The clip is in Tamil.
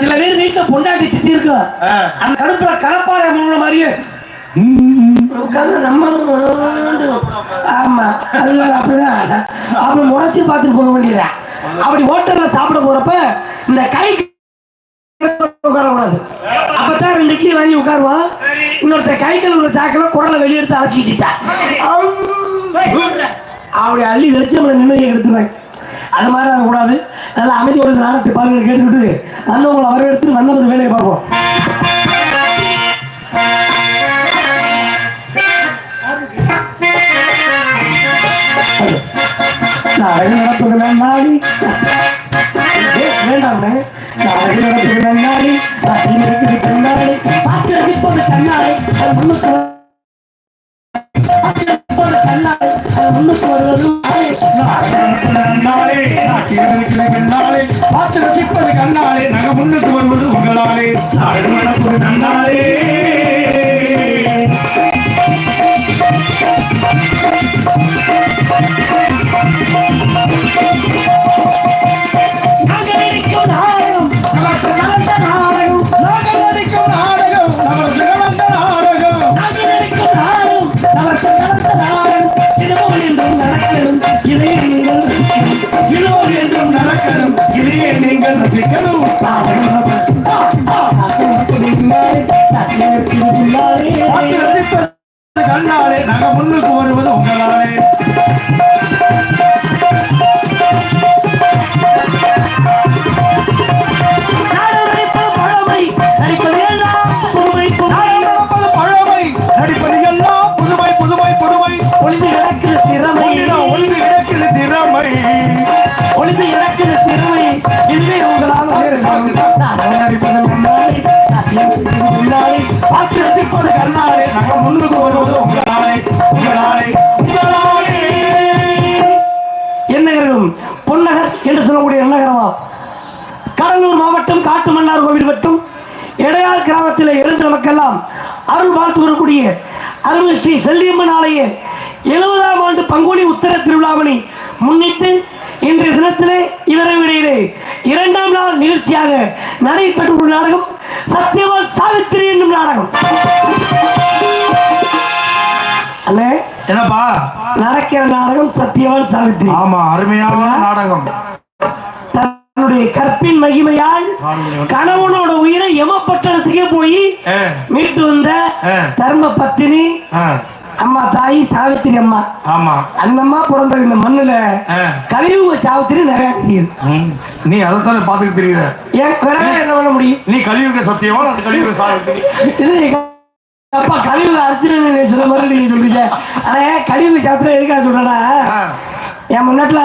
சில பேர் வீட்டுல பொண்டாட்டி திட்டி இருக்கு. அந்த கடுப்புல கலப்பாறை மாதிரியே உட்கார்ந்து நம்ம ஆமா அதுல அப்படிதான் அப்படி முறைச்சு பார்த்துட்டு போக வேண்டியதா அப்படி ஹோட்டல்ல சாப்பிட போறப்ப இந்த கை உட்காரக்கூடாது அப்பதான் ரெண்டு இட்லி வாங்கி உட்காருவான் இன்னொருத்த கை கழுவுற சாக்கில குடலை வெளியே எடுத்து அழைச்சிக்கிட்டா அப்படி அள்ளி வச்சு நம்மளை நிம்மதியை எடுத்துருவேன் அது மாதிரி கூடாது நல்லா அமைதியோட நாடகத்தை பாருங்க கேட்டுக்கிட்டு. வந்தவங்களை எடுத்து நல்லது வேலையை பார்ப்போம். நாடகம் நடப்பது நன்னாடி ஏய், வேண்டாம்ண்ணே நாடகம் நடப்பது பாட்டி இருக்குது கண்ணாடி பாட்டி ரசிப்பது கண்ணாடி அது வ- பாட்டி முன்னுக்கு வருவது கண்ணாலே கண்ணாலே பார்த்து ரசிப்பது கண்ணாலே நக முன்னுக்கு வருவது உங்களாலே நாடு என்றும் நடக்கணும் இதை நீங்கள் இளோர் என்றும் நடக்கணும் இதையே நீங்கள் ரசிக்கணும். கண்ணாலே நக முன்னுக்கு வருவது உங்களாலே. திறமை பார்த்து ரசிப்பது கண்ணாலே நக முன்னுக்கு வருவது உங்களாலே உங்களாலே. உங்களாலே என்னகரம் பொன்னகர் என்று சொல்லக்கூடிய என்னகரமா? கடலூர் மாவட்டம் காட்டு மன்னார் கோவில் மற்றும் இடையார் கிராமத்தில் இருந்து நமக்கெல்லாம் அருள் பார்த்து வரக்கூடிய அருள் ஸ்ரீ செல்லியம்மன் ஆலய எழுபதாம் ஆண்டு பங்குனி உத்தர திருவிழாவினை முன்னிட்டு இன்றைய தினத்திலே இரவிடையிலே இரண்டாம் நாள் நிகழ்ச்சியாக நடைபெற்ற ஒரு நாடகம் சத்தியவான் சாவித்திரி என்னும் நாடகம். அண்ணே என்னப்பா? நடக்கிற நாடகம் சத்தியவான் சாவித்திரி. ஆமா அருமையான நாடகம். தன்னுடைய கற்பின் மகிமையால் கணவனோட உயிரை யமப்பட்டணத்துக்கே போய் ஏ, மீட்டு வந்த தர்ம பத்தினி அம்மா தாய் சாவித்திரி அம்மா. ஆமா. அந்த அம்மா பிறந்த இந்த மண்ணுல கலியுக சாவித்திரி நிறைய தெரியுது நீ அதைத்தானே பாத்துக்க தெரியுற என் குறைய என்ன பண்ண முடியும்? நீ கலியுக சத்தியமா அது கலியுக சாவித்திரி? அப்பா கலியுக அர்ஜுனன் சொல்ல மாதிரி நீங்க சொல்றீங்க ஆனா கலியுக சாத்திரம் எதுக்காக சொல்றேன்னா ஆ, என் முன்னாட்டுல